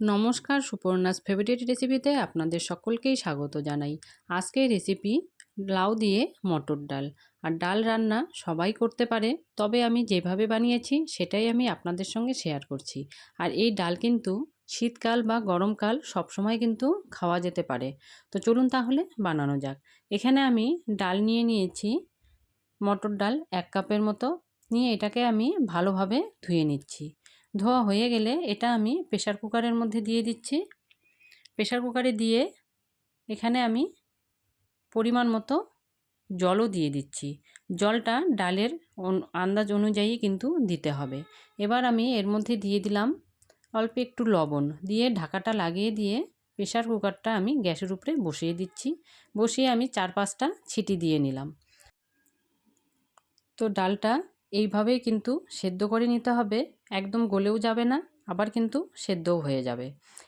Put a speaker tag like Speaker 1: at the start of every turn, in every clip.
Speaker 1: নমস্কার সুপর্ণাস ফেভারিট রেসিপিতে আপনাদের সকলকেই স্বাগত জানাই। আজকের রেসিপি লাউ দিয়ে মটর ডাল। আর ডাল রান্না সবাই করতে পারে, তবে আমি যেভাবে বানিয়েছি সেটাই আমি আপনাদের সঙ্গে শেয়ার করছি। আর এই ডাল কিন্তু শীতকাল বা গরমকাল সবসময় কিন্তু খাওয়া যেতে পারে। তো চলুন তাহলে বানানো যাক। এখানে আমি ডাল নিয়ে নিয়েছি মটর ডাল এক কাপের মতো। নিয়ে এটাকে আমি ভালোভাবে ধুয়ে নিচ্ছি। ধোয়া হয়ে গেলে এটা আমি প্রেশার কুকারের মধ্যে দিয়ে দিচ্ছি। প্রেশার কুকারে দিয়ে এখানে আমি পরিমাণ মতো জলও দিয়ে দিচ্ছি। জলটা ডালের আন্দাজ অনুযায়ী কিন্তু দিতে হবে। এবার আমি এর মধ্যে দিয়ে দিলাম অল্প একটু লবণ। দিয়ে ঢাকাটা লাগিয়ে দিয়ে প্রেশার কুকারটা আমি গ্যাসের উপরে বসিয়ে দিচ্ছি। বসিয়ে আমি চার পাঁচটা ছিটি দিয়ে নিলাম। তো ডালটা এইভাবেই কিন্তু সেদ্ধ করে নিতে হবে। একদম গলেও যাবে না, আবার কিন্তু সেদ্ধও হয়ে যাবে।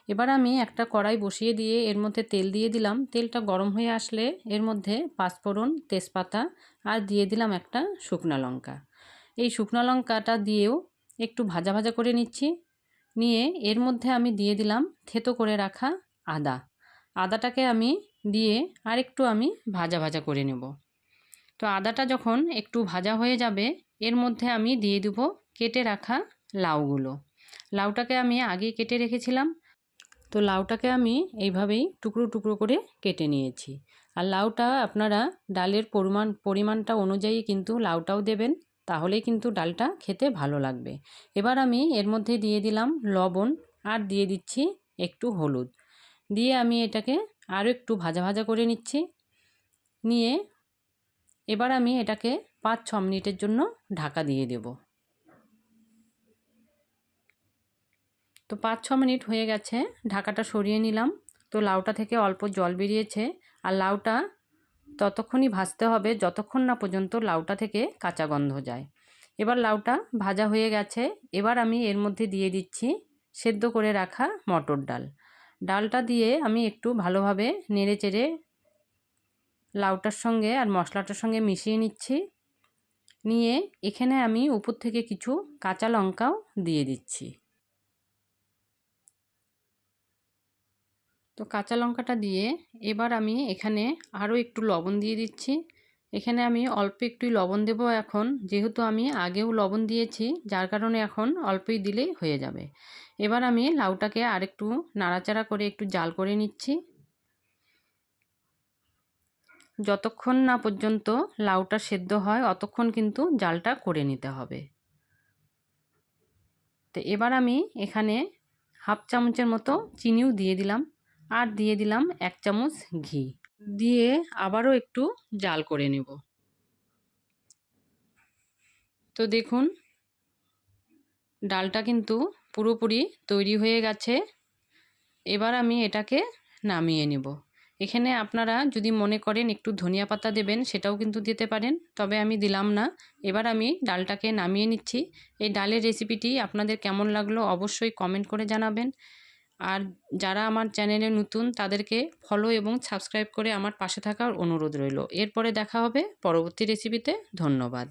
Speaker 1: এবার আমি একটা কড়াই বসিয়ে দিয়ে এর মধ্যে তেল দিয়ে দিলাম। তেলটা গরম হয়ে আসলে এর মধ্যে পাঁচফোড়ন তেজপাতা আর দিয়ে দিলাম একটা শুকনো লঙ্কা। এই শুকনো লঙ্কাটা দিয়েও একটু ভাজা ভাজা করে নিচ্ছি। নিয়ে এর মধ্যে আমি দিয়ে দিলাম থেতো করে রাখা আদা। আদাটাকে আমি দিয়ে আর একটু আমি ভাজা ভাজা করে নেব। তো আদাটা যখন একটু ভাজা হয়ে যাবে, এর মধ্যে আমি দিয়ে দেবো কেটে রাখা লাউগুলো। লাউটাকে আমি আগে কেটে রেখেছিলাম। তো লাউটাকে আমি এইভাবেই টুকরো টুকরো করে কেটে নিয়েছি। আর লাউটা আপনারা ডালের পরিমাণ, পরিমাণটা অনুযায়ী কিন্তু লাউটাও দেবেন, তাহলেই কিন্তু ডালটা খেতে ভালো লাগবে। এবার আমি এর মধ্যে দিয়ে দিলাম লবণ আর দিয়ে দিচ্ছি একটু হলুদ। দিয়ে আমি এটাকে আরও একটু ভাজা ভাজা করে নিচ্ছি। নিয়ে এবার আমি এটাকে পাঁচ ছ মিনিটের জন্য ঢাকা দিয়ে দেব। তো পাঁচ ছ মিনিট হয়ে গেছে, ঢাকাটা সরিয়ে নিলাম। তো লাউটা থেকে অল্প জল বেরিয়েছে আর লাউটা ততক্ষণই ভাজতে হবে যতক্ষণ না পর্যন্ত লাউটা থেকে কাঁচা গন্ধ যায়। এবার লাউটা ভাজা হয়ে গেছে, এবার আমি এর মধ্যে দিয়ে দিচ্ছি সেদ্ধ করে রাখা মটর ডাল। ডালটা দিয়ে আমি একটু ভালোভাবে নেড়ে চেড়ে লাউটার সঙ্গে আর মশলাটার সঙ্গে মিশিয়ে নিচ্ছি। নিয়ে এখানে আমি উপর থেকে কিছু কাঁচা লঙ্কাও দিয়ে দিচ্ছি। তো কাঁচা লঙ্কাটা দিয়ে এবার আমি এখানে আরও একটু লবণ দিয়ে দিচ্ছি। এখানে আমি অল্প একটু লবণ দেব এখন। যেহেতু আমি আগেও লবণ দিয়েছি, যার কারণে এখন অল্পই দিলেই হয়ে যাবে। এবার আমি লাউটাকে আরেকটু নাড়াচাড়া করে একটু জাল করে নিচ্ছি। যতক্ষণ না পর্যন্ত লাউটা সেদ্ধ হয়, অতক্ষণ কিন্তু জালটা করে নিতে হবে। তো এবার আমি এখানে হাফ চামচের মতো চিনিও দিয়ে দিলাম। আর দিয়ে দিলাম এক চামচ ঘি। দিয়ে আবারও একটু জাল করে নেব। তো দেখুন, ডালটা কিন্তু পুরোপুরি তৈরি হয়ে গেছে। এবার আমি এটাকে নামিয়ে নেব। এখানে আপনারা যদি মনে করেন একটু ধনিয়া পাতা দেবেন, সেটাও কিন্তু দিতে পারেন, তবে আমি দিলাম না। এবার আমি ডালটাকে নামিয়ে নিচ্ছি। এই ডালের রেসিপিটি আপনাদের কেমন লাগল অবশ্যই কমেন্ট করে জানাবেন। আর যারা আমার চ্যানেলে নতুন, তাদেরকে ফলো এবং সাবস্ক্রাইব করে আমার পাশে থাকার অনুরোধ রইল। এরপরে দেখা হবে পরবর্তী রেসিপিতে ধন্যবাদ।